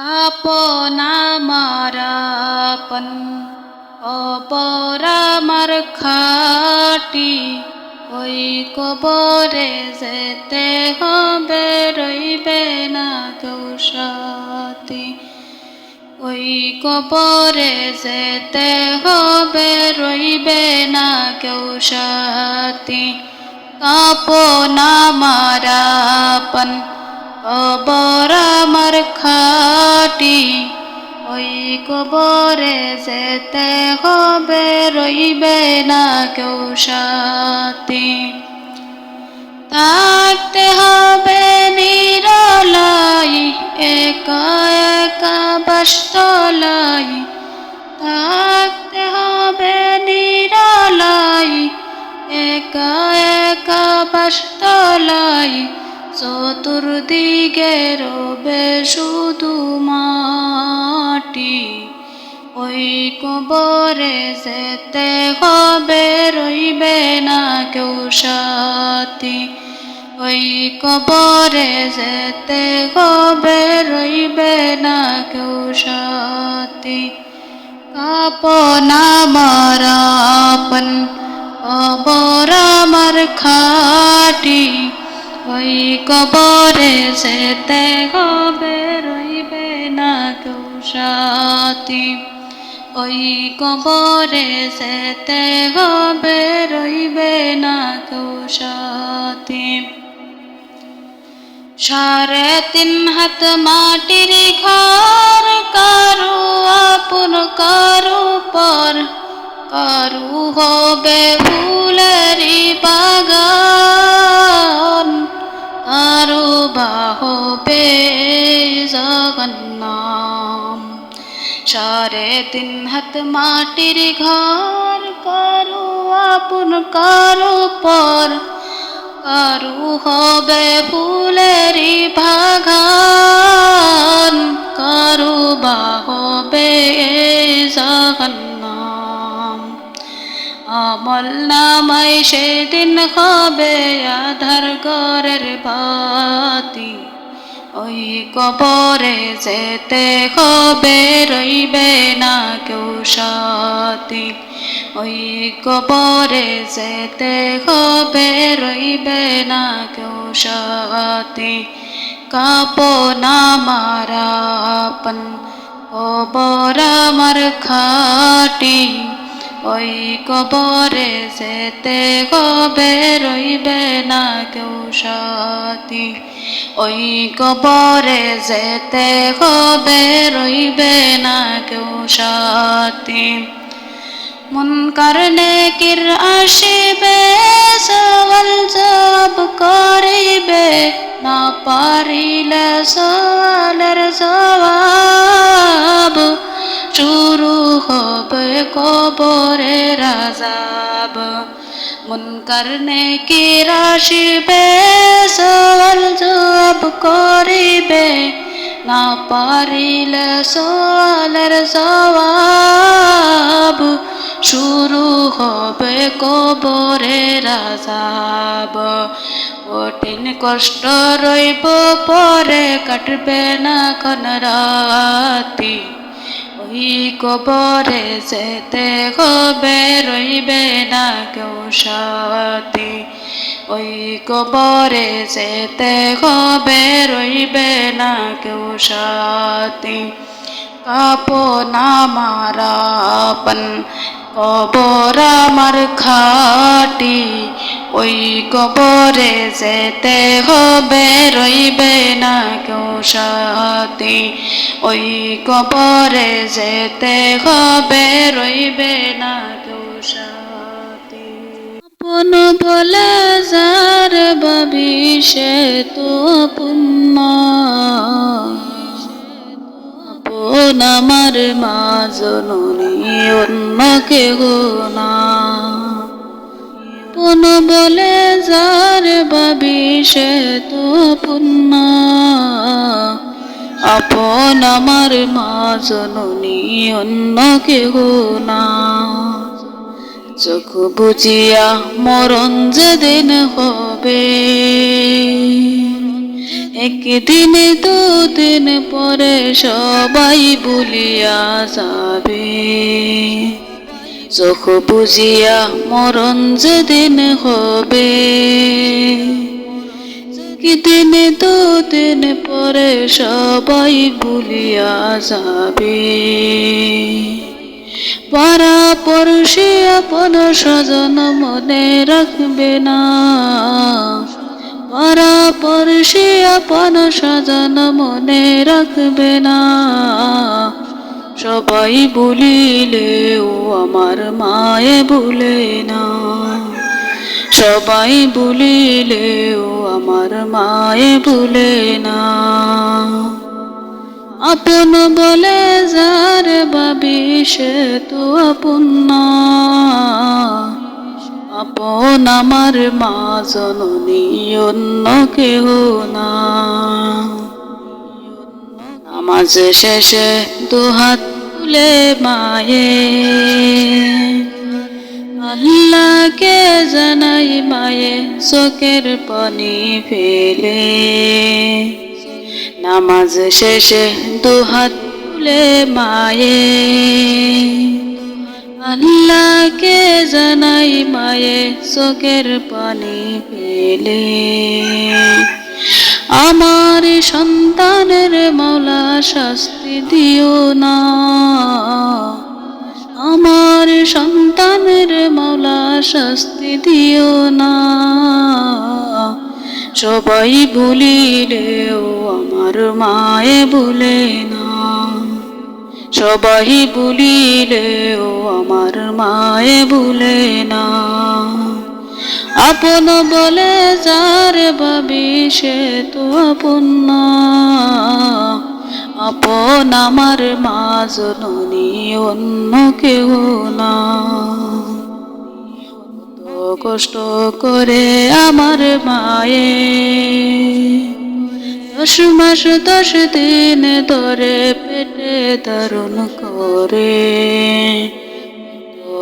আপনা মারাপন অপরামার খাটি ওই কবরে যেতে হবে রইবে না সাথী ওই কবরে যেতে হবে রইবে না কেউ সাথী কাপনা মারাপন কবর আমার ওই কবরে যেতে হবে, রইবে না কেউ সাথী। থাকতে হবে নিরলাই, একা একা থাকতে হবে নিরলাই, একা একা বাসতলাই চতুর্দিকে রবে শুধু মাটি। ওই কবরে যেতে হবে, রইবে না কেউ সাথী। ওই কবরে যেতে হবে, রইবে না কেউ সাথী। কাপনা মারাপন কবর আমার খাটি। ওই কবরে যেতে হবে, রইবে না কেউ সাথী। ওই কবরে যেতে হবে, রইবে না কেউ সাথী। সাড়ে তিন হাত মাটির ঘর, কারু আপন কারু পর, কারু হবে ফুলেরি বাগান সাড়ে তিন হাত মাটির ঘর কারু আপন কারু পর কারু হবে ফুলেরি বাগান কারু বা হবে জগন্নাম আমল নামাই সেদিন হবে আধার গরের বাতি ওই কবরে যেতে হবে, রইবে না কেউ সাথী। ওই কবরে যেতে হবে, রইবে না কেউ সাথী। কাপনা মারাপন কবর আমার খাটি। ওই কবরে যেতে হবে, রইবে না কেউ সাথী। ওই কবরে যেতে হবে, রইবে না কেউ সাথী। মন কারণে কির আসিবে, সওয়াল জবাব করিবে, না পারিলে সওয়ালের জবাব শুরু হবে কবরে রাজাব মন কারণে কি রাশিবে সওয়াল জবাব করিবে না পারিলে সওয়ালের জবাব শুরু হবে কবরে রাজাব কঠিন কষ্ট রইব পরে কাটবে না কোন রাতি ওই কবরে যেতে হবে, রইবে না কেউ সাথী। ওই কবরে যেতে হবে, রইবে না কেউ সাথী। কাপনা মারাপন কবর আমার খাটি। ওই কবরে যেতে হবে, রইবে না কেউ সাথী। ওই কবরে যেতে হবে, রইবে না কেউ সাথী। আপন বলে যার বাবি, সে তো পুণ্য। আপন আমার মা জননী অন্য কেহ না। পুন বলে যার বাবি সে তো পুণ্য। আপন আমার মা জননী অন্য কেহ না। চোখ বুঝিয়া মরণ যেদিন হবে, একদিনে দুদিন পরে সবাই বলিয়া যাবে। চোখ বুঝিয়া মরণ যেদিন হবে দিনে দুদিন পরে সবাই ভুলিয়া যাবে। পাড়া পড়শি আপন স্বজন মনে রাখবে না। পাড়া পড়শি আপন স্বজন মনে রাখবে না। সবাই ভুলিলেও আমার মায়ে ভুলে না। সবাই ভুলিলেও আমার মায়ে ভুলে না। আপন বলে, যার ভাবি সে তো আপন না। আপন আমার মা জননী, অন্য কেহ না। নামাজ শেষে দুহাত তুলে মায়ে। আল্লাহকে জানাই মায়ে, চোখের পানি ফেলে। নামাজ শেষে দুহাত তুলে মায়ে। আল্লাহকে জানাই মায়ে, চোখের পানি ফেলে। আমার সন্তানের মৌলা শাস্তি দিও না। আমার সন্তানের মৌলা শাস্তি দিও না। সবাই ভুলিলেও আমার মায়ে ভুলে না। সবাই ভুলিলেও আমার মায়ে ভুলে না। আপন বলে যার ভাবি সে তো আপন আপন আমার মা জননী অন্য কেউ না। কষ্ট করে আমার মায়ে। দশ মাস, দশ দিন ধরে পেটে দারুণ করে।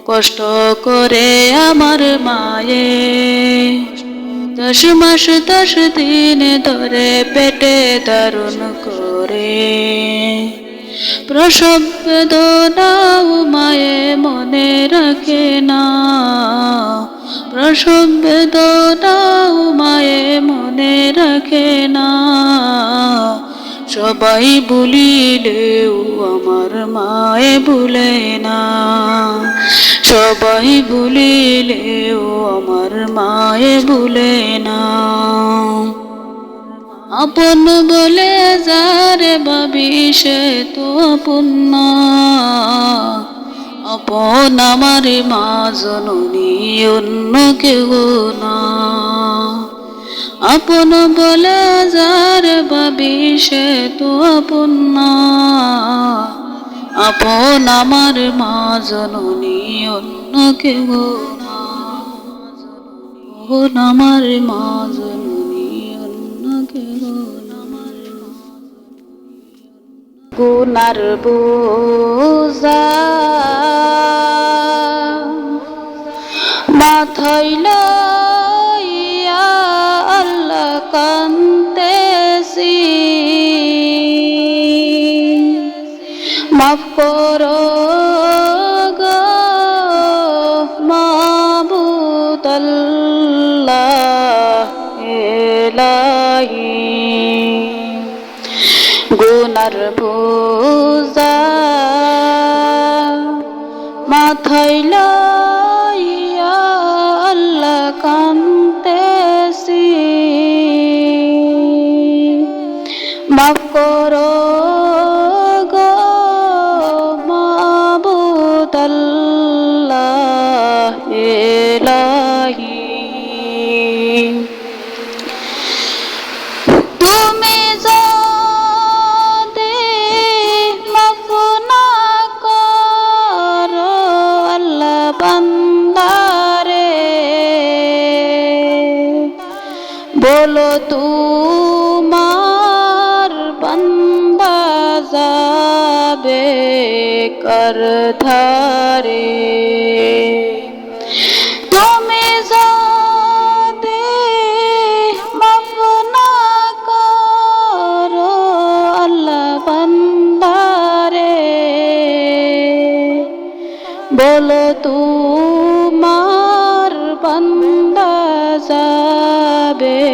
কষ্ট করে আমার মায়ে। দশ মাস, দশ দিন ধরে পেটে দারুণ করে। প্রসব বেদনাও মায়ে মনে রাখে না। প্রসব বেদনাও মায়ে মনে রাখে না। সবাই ভুলিলেও আমার মায়ে ভুলে না। সবাই ভুলিলেও আমার মায়ে ভুলে না। আপন বলে যারে ভাবি সে তো না আপন আমার মা জননী অন্য কেউ না। আপন বলে যার ভাবি সে তো আপন আপন আমার মা জননী, অন্য কেউ না। আমার মা জননী, অন্য না। গুনার বোঝা মাথায় করো গুনার হলো তোমার বন্দা যাবে কর ধারে? তুমি যদি মাফ না করো আল্লাহ বন্দারে, বলো তোমার বন্দা যাবে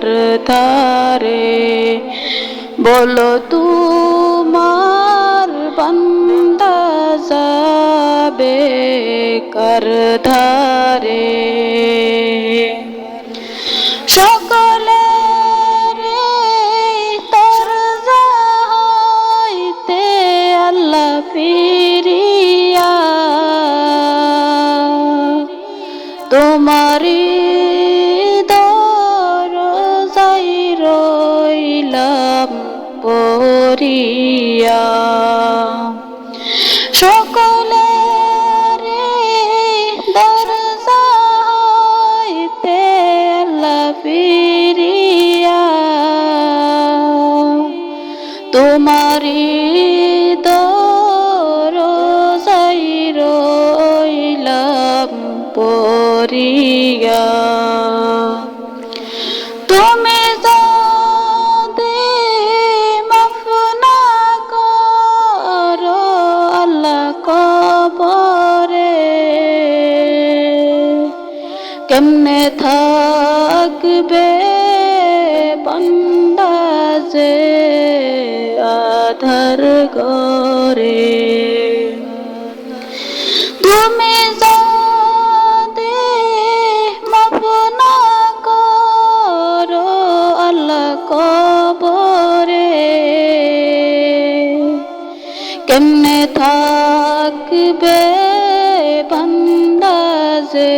কার তারে বলো তোমার বান্দা যাবে কার ধারে? তোমারি দরজাই রইলাম পরিয়া। তুমি যদি মাফ না করো, আল্লাহ কবরে কেমনে থাকবে বান্দা যে আধার করে। তুমি যদি মাফ না করো আল্লাহ কবরে, কেমনে থাকবে বান্দা যে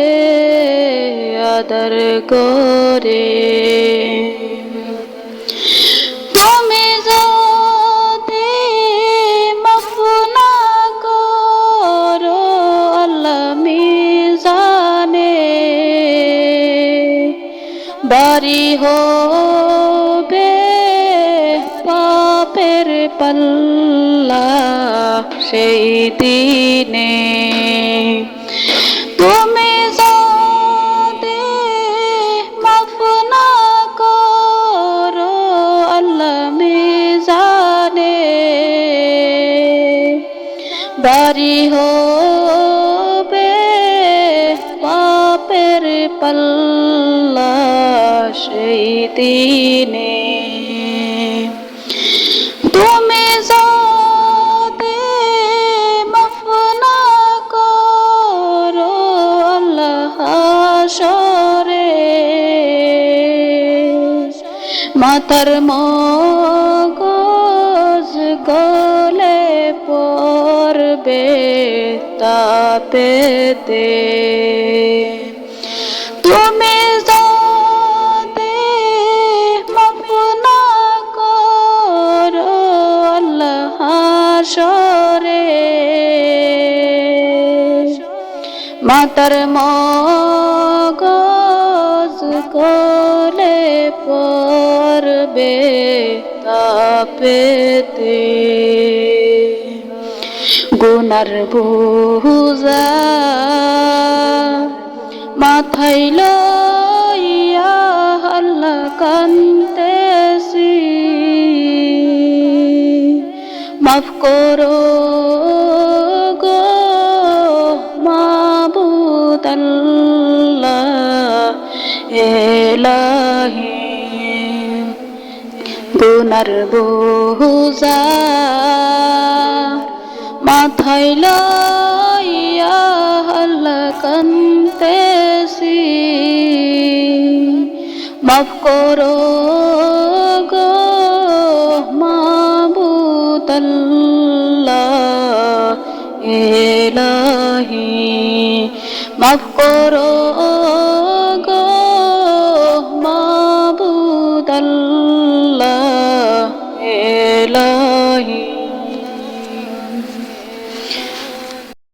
আদর করে? পাল্লা সেই দিনে। মাতার মগজ গলে পড়বে তাপেতে তুমি যদি মাফ না করো হাসরে মাতার মগজ গলে পড়বে তাপেতে গুনার বুঝা মাথায় লইয়া মাফ করো গুনার বুঝা মাথায় লইয়া মাফ করো গো মাবুদ আল্লাহ এলাহি। মাফ করো